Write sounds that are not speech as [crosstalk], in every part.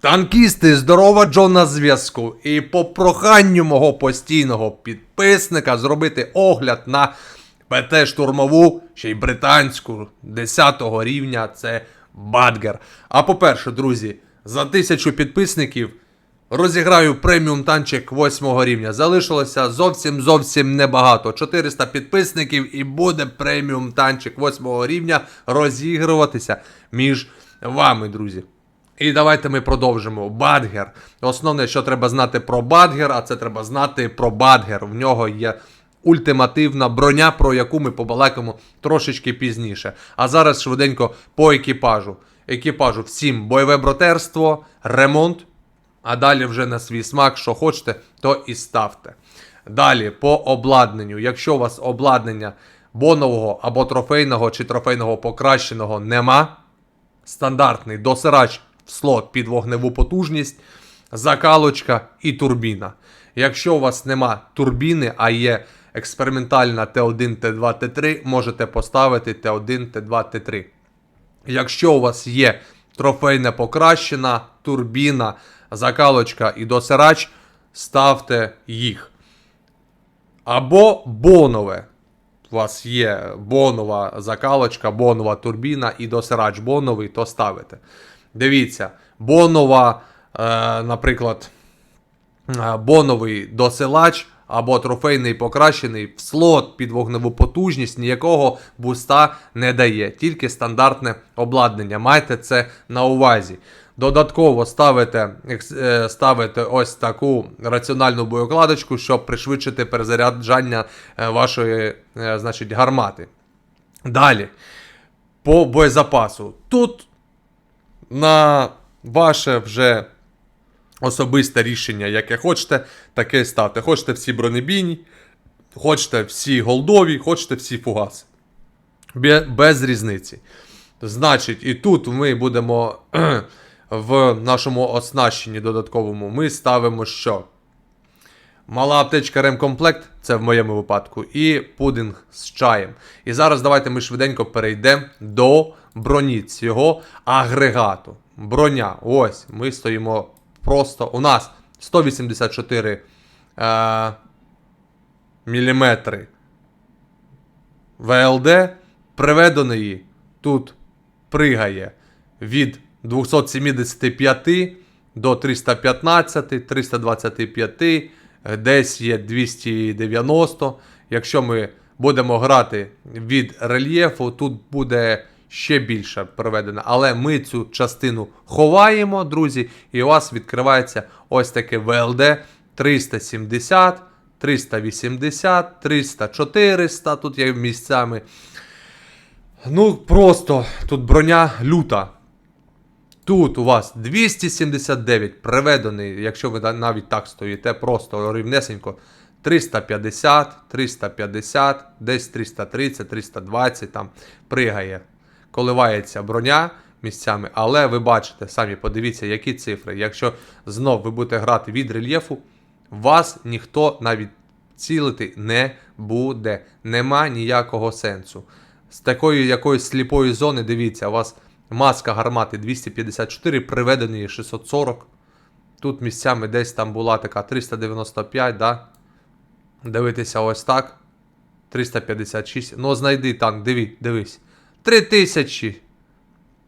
Танкісти, здорова Джон на зв'язку. І по проханню мого постійного підписника зробити огляд на ПТ штурмову, ще й британську 10 рівня це Бадгер. А по-перше, друзі, за тисячу підписників розіграю преміум танчик 8 рівня. Залишилося зовсім зовсім небагато. 400 підписників і буде преміум танчик 8 рівня розігруватися між вами, друзі. І давайте ми продовжимо. Бадгер. Основне, що треба знати про Бадгер, а це треба знати про Бадгер. В нього є ультимативна броня, про яку ми побалакаємо трошечки пізніше. А зараз швиденько по екіпажу. Екіпажу всім бойове братерство, ремонт. А далі вже на свій смак, що хочете, то і ставте. Далі по обладнанню. Якщо у вас обладнання бонового або трофейного чи трофейного покращеного нема, стандартний досирач слот під вогневу потужність, закалочка і турбіна. Якщо у вас нема турбіни, а є експериментальна Т1, Т2, Т3, можете поставити Т1, Т2, Т3. Якщо у вас є трофейне покращена, турбіна, закалочка і досирач, ставте їх. Або бонове. У вас є бонова закалочка, бонова турбіна і досирач боновий, то ставите. Дивіться, бонова, е, наприклад, е, боновий досилач або трофейний покращений в слот під вогневу потужність ніякого буста не дає, тільки стандартне обладнання. Майте це на увазі. Додатково ставите, е, ставите ось таку раціональну боєкладочку, щоб пришвидшити перезаряджання вашої значить, гармати. Далі, по боєзапасу. Тут на ваше вже особисте рішення, яке хочете, таке ставте. Хочете всі бронебійні, хочете всі голдові, хочете всі фугаси. Без різниці. Значить, і тут ми будемо [clears throat] в нашому оснащенні додатковому. Ми ставимо що? Мала аптечка ремкомплект, це в моєму випадку, і пудинг з чаєм. І зараз давайте ми швиденько перейдемо до броні цього агрегату. Броня. Ось, ми стоїмо просто. У нас 184 е, міліметри ВЛД. Приведеної тут пригає від 275 до 315, 325, е, десь є 290. Якщо ми будемо грати від рельєфу, тут буде ще більше проведено. Але ми цю частину ховаємо, друзі, і у вас відкривається ось таке ВЛД 370, 380, 300, 400. Тут є місцями. Ну, просто тут броня люта. Тут у вас 279 приведений, якщо ви навіть так стоїте, просто рівнесенько. 350, 350, десь 330, 320 там пригає. Коливається броня місцями, але ви бачите, самі подивіться, які цифри. Якщо знов ви будете грати від рельєфу, вас ніхто навіть цілити не буде. Нема ніякого сенсу. З такої якоїсь сліпої зони, дивіться, у вас маска гармати 254, приведений 640. Тут місцями десь там була така 395, да? Дивитися ось так. 356. Ну, знайди танк, диві, дивись. 3000.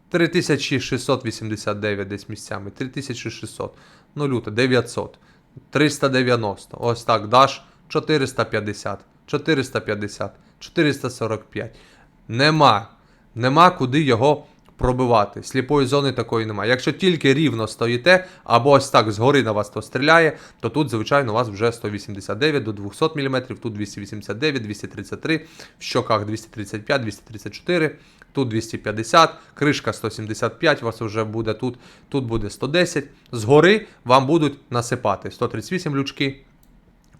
3689 десь місцями. 3600. Ну, люто, 900. 390. Ось так даш. 450. 450. 445. Нема. Нема куди його пробивати. Сліпої зони такої немає. Якщо тільки рівно стоїте, або ось так згори на вас то стріляє, то тут, звичайно, у вас вже 189 до 200 мм, тут 289, 233, в щоках 235, 234, тут 250, кришка 175, у вас вже буде тут, тут буде 110. Згори вам будуть насипати 138 лючки.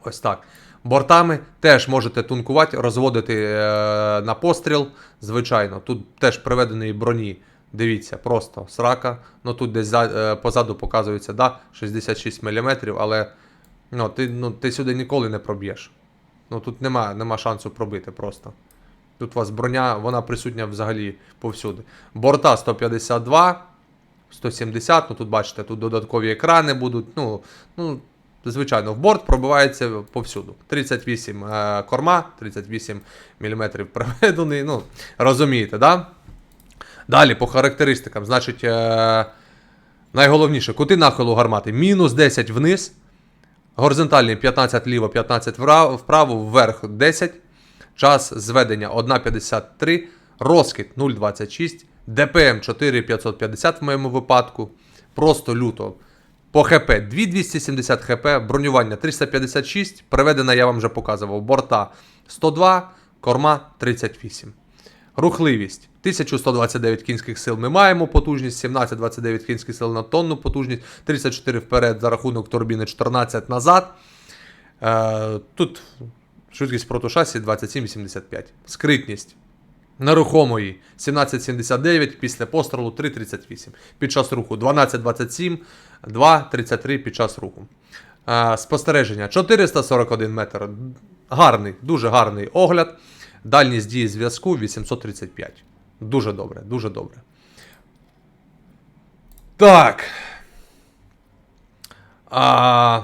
Ось так. Бортами теж можете тункувати, розводити е, на постріл. Звичайно, тут теж приведеної броні. Дивіться, просто срака. Ну тут десь е, позаду показується, да, 66 мм, але ну, ти, ну, ти сюди ніколи не проб'єш. Ну тут нема, нема шансу пробити просто. Тут у вас броня, вона присутня взагалі повсюди. Борта 152, 170, ну тут бачите, тут додаткові екрани будуть. Ну, ну звичайно, в борт пробивається повсюду. 38 е, корма, 38 мм приведений. Ну, розумієте, да? Далі по характеристикам, значить, е, найголовніше, кути нахилу гармати. Мінус 10 вниз, горизонтальний 15 вліво, 15 вра- вправо, вверх 10. Час зведення 1,53, розкид 0,26, ДПМ 4,550 в моєму випадку. Просто люто. По ХП 2270 ХП, бронювання 356, приведена я вам вже показував. Борта 102, корма 38. Рухливість 1129 кінських сил ми маємо потужність, 1729 кінських сил на тонну потужність, 34 вперед за рахунок турбіни, 14 назад. Е, тут швидкість протошасі 27,85. Скритність нерухомої 1779 після пострілу 3,38. Під час руху 12,27, 2,33 під час руху. Е, спостереження 441 метр. Гарний, дуже гарний огляд. Дальність дії зв'язку 835. Дуже добре, дуже добре. Так. А,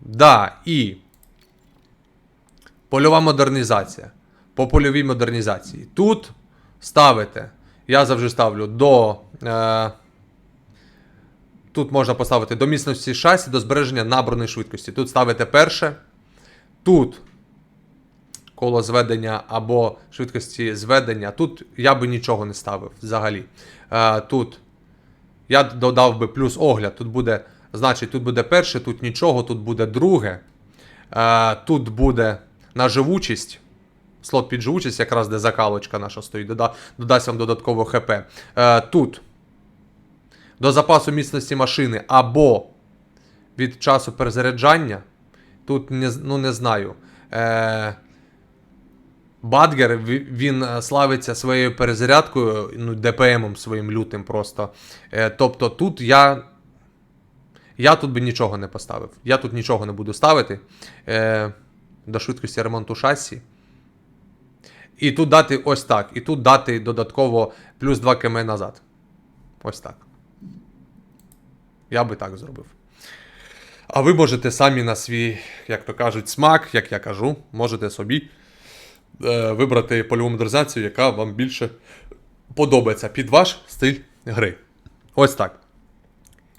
да, і польова модернізація. По польовій модернізації. Тут ставите, я завжди ставлю до. Е, тут можна поставити до міцності шасі, до збереження набраної швидкості. Тут ставите перше. Тут коло зведення або швидкості зведення. Тут я би нічого не ставив взагалі. Е, тут я додав би плюс огляд. Тут буде, значить, тут буде перше, тут нічого, тут буде друге. Е, тут буде на живучість. Слот під живучість, якраз де закалочка наша стоїть, дода, додасть вам додатково ХП. Е, тут до запасу міцності машини або від часу перезаряджання. Тут не, ну, не знаю. Е, Бадгер він е, славиться своєю перезарядкою, ну, ДПМом своїм лютим просто. Е, тобто тут я. Я тут би нічого не поставив. Я тут нічого не буду ставити. Е, до швидкості ремонту шасі. І тут дати ось так. І тут дати додатково плюс 2 км назад. Ось так. Я би так зробив. А ви можете самі на свій, як то кажуть, смак, як я кажу, можете собі вибрати польову модернізацію, яка вам більше подобається під ваш стиль гри. Ось так.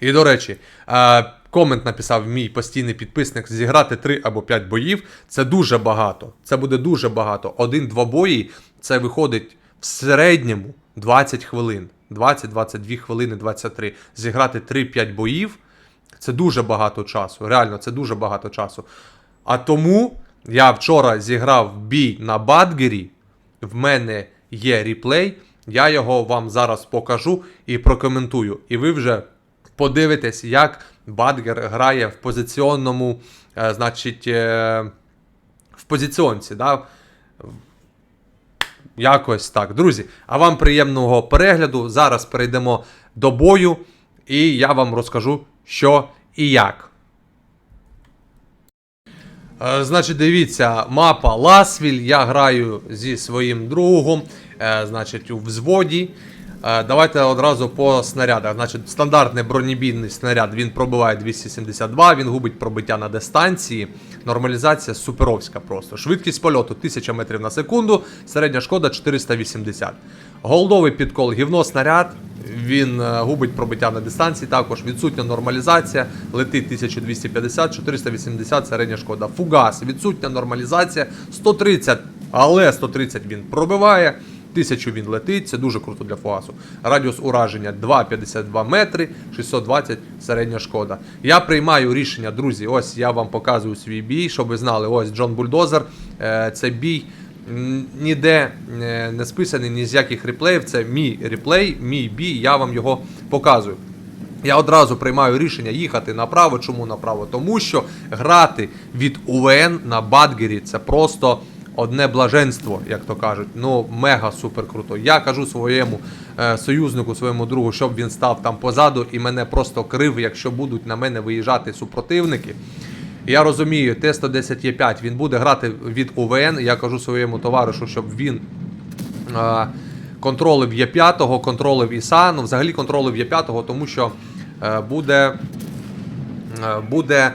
І до речі, е, комент написав мій постійний підписник: зіграти 3 або 5 боїв. Це дуже багато. Це буде дуже багато. Один-два бої це виходить в середньому 20 хвилин. 20-22 хвилини, 23. Зіграти 3-5 боїв це дуже багато часу. Реально, це дуже багато часу. А тому я вчора зіграв бій на Бадгері. В мене є реплей. Я його вам зараз покажу і прокоментую. І ви вже подивитесь, як Бадгер грає в позиціонному, е, значить, е, в позиціонці. Да? Якось так. Друзі, а вам приємного перегляду. Зараз перейдемо до бою, і я вам розкажу, що і як. Е, Значить, дивіться, мапа Ласвіль. Я граю зі своїм другом, е, значить, у взводі. Е, Давайте одразу по снарядах. Значить, стандартний бронебійний снаряд він пробиває 272, він губить пробиття на дистанції. Нормалізація суперовська просто. Швидкість польоту 1000 метрів на секунду, середня шкода 480. Голдовий підкол гівно снаряд. Він е, губить пробиття на дистанції, також відсутня нормалізація, летить 1250, 480 середня шкода. Фугас, відсутня нормалізація, 130, але 130 він пробиває, 1000 він летить, це дуже круто для фугасу. Радіус ураження 2,52 метри, 620 середня шкода. Я приймаю рішення, друзі. Ось я вам показую свій бій, щоб ви знали, ось Джон Бульдозер. Е, Це бій ніде е, не списаний, ні з яких реплеїв. Це мій реплей, мій бій, я вам його показую. Я одразу приймаю рішення їхати направо. Чому направо? Тому що грати від УВН на Бадгері це просто одне блаженство, як то кажуть. Ну, мега супер круто. Я кажу своєму е, союзнику, своєму другу, щоб він став там позаду і мене просто крив, якщо будуть на мене виїжджати супротивники. Я розумію, Т-110Е5 він буде грати від УВН. Я кажу своєму товаришу, щоб він. е, контролив Є5, контролив ІСА, ну взагалі контролив Є5, тому що е, буде, е, буде.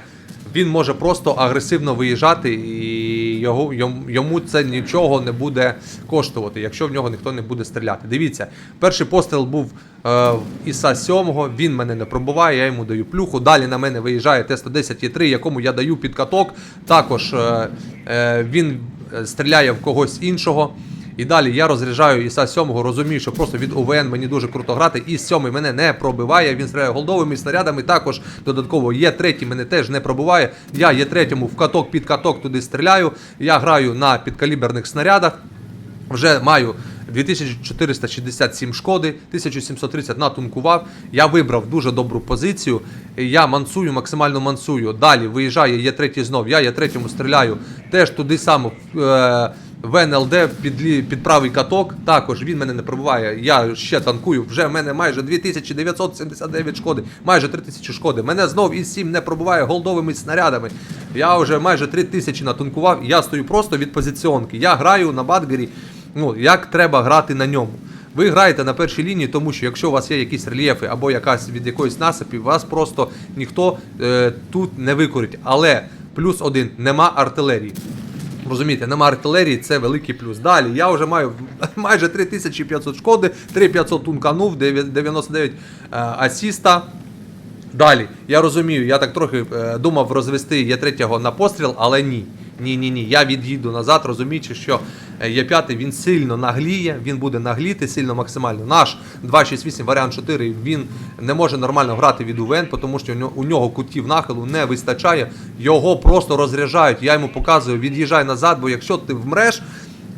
Він може просто агресивно виїжджати, і його, йому це нічого не буде коштувати, якщо в нього ніхто не буде стріляти. Дивіться, перший постріл був е, Іса 7, він мене не пробуває, я йому даю плюху. Далі на мене виїжджає Т-110 Є3, якому я даю підкаток. Також е, е, він е, стріляє в когось іншого. І далі я розряджаю Іса 7, розумію, що просто від УВН мені дуже круто грати. І 7 мене не пробиває. Він стріляє голдовими снарядами. Також додатково є третій, мене теж не пробиває. Я є третьому в каток під каток туди стріляю. Я граю на підкаліберних снарядах. Вже маю 2467 шкоди, 1730 натункував. Я вибрав дуже добру позицію. Я мансую, максимально мансую. Далі виїжджає є третій знов. Я є третьому стріляю. Теж туди само е, в НЛД під, лі- під правий каток. Також він мене не пробиває. Я ще танкую. Вже в мене майже 2979 шкоди, майже 3000 шкоди. Мене знов із 7 не пробиває голдовими снарядами. Я вже майже 3000 натункував. Я стою просто від позиціонки. Я граю на Бадгері ну, як треба грати на ньому. Ви граєте на першій лінії, тому що якщо у вас є якісь рельєфи або якась від якоїсь насипі, вас просто ніхто е, тут не викорить. Але плюс один нема артилерії. Розумієте, нема артилерії, це великий плюс. Далі я вже маю [laughs] майже 3500 шкоди, 3500 тунканув, 99 е, асіста. Далі, я розумію, я так трохи е, думав розвести є третього на постріл, але ні. Ні, ні, ні. Я від'їду назад, розуміючи, що є п'ятий він сильно нагліє, він буде нагліти сильно максимально. Наш 268 варіант 4 він не може нормально грати від УВН, тому що у нього- кутів нахилу не вистачає. Його просто розряджають. Я йому показую, від'їжджай назад, бо якщо ти вмреш.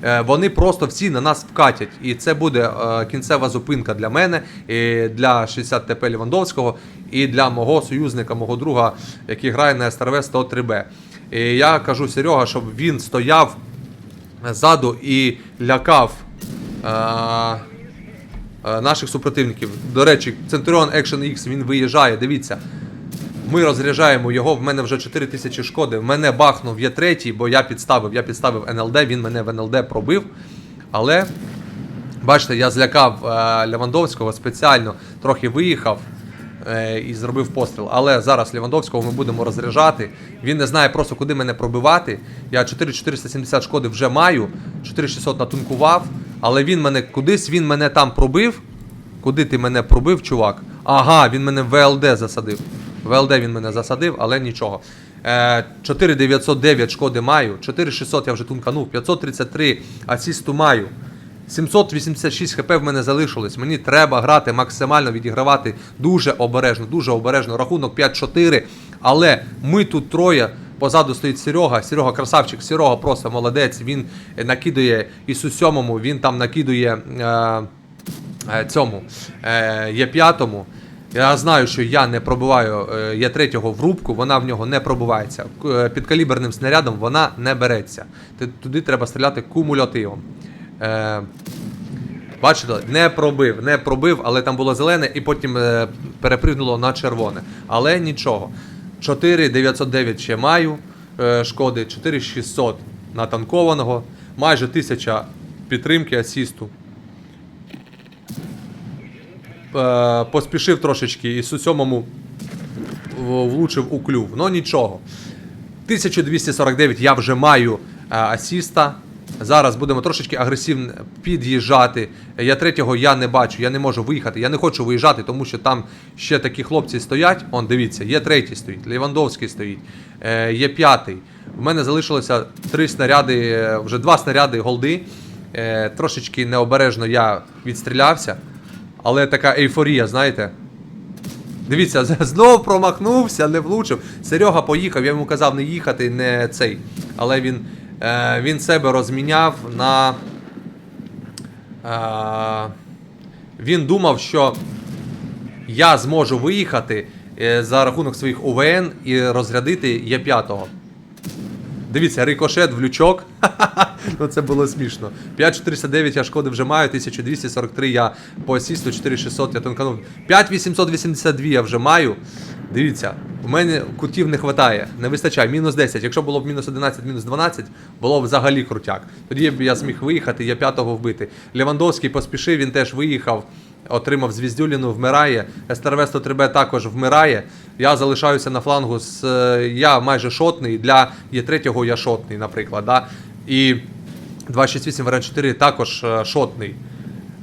Е, Вони просто всі на нас вкатять, і це буде е, кінцева зупинка для мене, і для 60 ТП Лівандовського, і для мого союзника, мого друга, який грає на СТРВ 103Б. І я кажу Серега, щоб він стояв ззаду і лякав е, е, наших супротивників. До речі, Centurion Action X він виїжджає. Дивіться, ми розряджаємо його. В мене вже 4 тисячі шкоди. В мене бахнув є третій, бо я підставив. Я підставив НЛД, він мене в НЛД пробив. Але бачите, я злякав е, Левандовського спеціально, трохи виїхав. Е, І зробив постріл. Але зараз Лівандовського ми будемо розряджати. Він не знає просто, куди мене пробивати. Я 4470 шкоди вже маю, 4600 натункував, але він мене кудись він мене там пробив. Куди ти мене пробив, чувак? Ага, він мене в ВЛД засадив. ВЛД він мене засадив, але нічого. Е, 4909 шкоди маю, 4600 я вже тунканув, 533 асісту маю. 786 хп в мене залишилось. Мені треба грати максимально, відігравати дуже обережно, дуже обережно. Рахунок 5-4. Але ми тут троє. Позаду стоїть Серега. Серега красавчик, Серега просто молодець. Він накидує Ісу сьомому, він там накидує е, е, цьому е, є п'ятому. Я знаю, що я не пробиваю е, є третього в рубку, вона в нього не пробивається. К- е, Підкаліберним снарядом вона не береться. Туди треба стріляти кумулятивом. Е, Бачите, не пробив, не пробив, але там було зелене і потім е, перепригнуло на червоне. Але нічого. 4909 ще маю е, шкоди, 4600 натанкованого, майже 1000 підтримки асісту. Е, поспішив трошечки і сьомому влучив у клюв. Ну нічого. 1249 я вже маю е, асіста. Зараз будемо трошечки агресивно під'їжджати. Я третього я не бачу, я не можу виїхати. Я не хочу виїжджати, тому що там ще такі хлопці стоять. Он, дивіться, є третій стоїть, Лівандовський стоїть, е, є п'ятий. У мене залишилося три снаряди, вже два снаряди голди. Е, трошечки необережно я відстрілявся, але така ейфорія, знаєте. Дивіться, [laughs] знов промахнувся, не влучив. Серега поїхав, я йому казав не їхати, не цей. Але він, він себе розміняв на. Е, він думав, що я зможу виїхати е, за рахунок своїх ОВН і розрядити Є5. Дивіться, рикошет в лючок. [laughs] ну це було смішно. 5409 я шкоди вже маю, 1243 я по асісту, 4600 я тонканув. 5882 я вже маю. Дивіться, У мене кутів не вистачає, не вистачає. Мінус 10. Якщо було б мінус 11, мінус 12, було б взагалі крутяк. Тоді б я зміг виїхати, я п'ятого вбити. Левандовський поспішив, він теж виїхав, отримав звіздюліну, вмирає. СТРВ 103Б також вмирає. Я залишаюся на флангу з. е, Я майже шотний. Для Є3 я шотний, наприклад. Да? І 268 варіант 4 також е, шотний.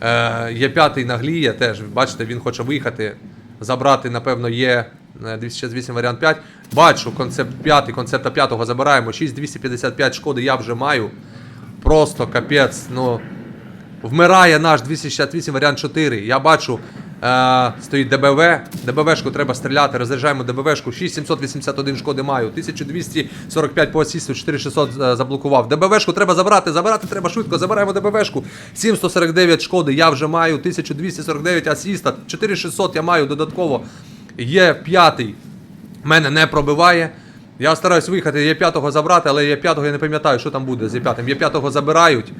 Е, є п'ятий нагліє теж. Бачите, він хоче виїхати. Забрати, напевно, є е, 268 варіант 5. Бачу, концепт 5, концепта 5 забираємо. 6255 шкоди я вже маю. Просто капець. Ну, вмирає наш 268 варіант 4. Я бачу, е, стоїть ДБВ. ДБВшку треба стріляти. Розряджаємо ДБВшку. 6781 шкоди маю. 1245 по асісту, 4600 е, заблокував. ДБВшку треба забрати. Забирати треба швидко. Забираємо ДБВшку. 7149 шкоди я вже маю. 1249 асіста. 4600 я маю додатково. Є п'ятий. Мене не пробиває. Я стараюсь виїхати, є п'ятого забрати, але є п'ятого я не пам'ятаю, що там буде з є п'ятим. Є п'ятого забирають.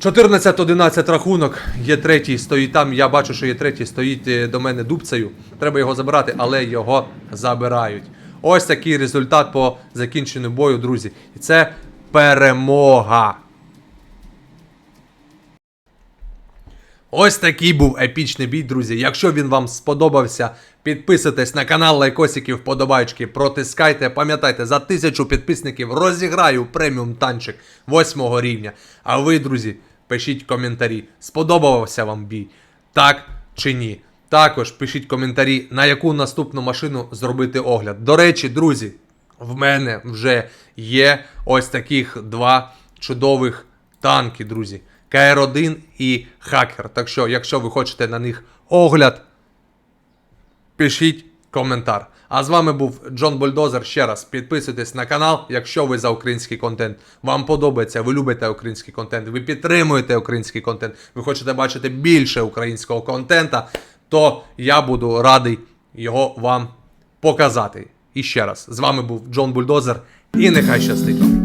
14-11 рахунок, є третій, стоїть там. Я бачу, що є третій, стоїть е, до мене дубцею. Треба його забирати, але його забирають. Ось такий результат по закінченню бою, друзі. І це перемога. Ось такий був епічний бій, друзі. Якщо він вам сподобався, підписуйтесь на канал лайкосиків, вподобайки, протискайте. Пам'ятайте, за тисячу підписників розіграю преміум танчик 8 рівня. А ви, друзі, пишіть коментарі, сподобався вам бій, так чи ні. Також пишіть коментарі, на яку наступну машину зробити огляд. До речі, друзі, в мене вже є ось таких два чудових танки, друзі. КР-1 і Хакер. Так що, якщо ви хочете на них огляд, пишіть коментар. А з вами був Джон Бульдозер. Ще раз підписуйтесь на канал, якщо ви за український контент. Вам подобається, ви любите український контент, ви підтримуєте український контент, ви хочете бачити більше українського контента, то я буду радий його вам показати. І ще раз, з вами був Джон Бульдозер, і нехай щастить.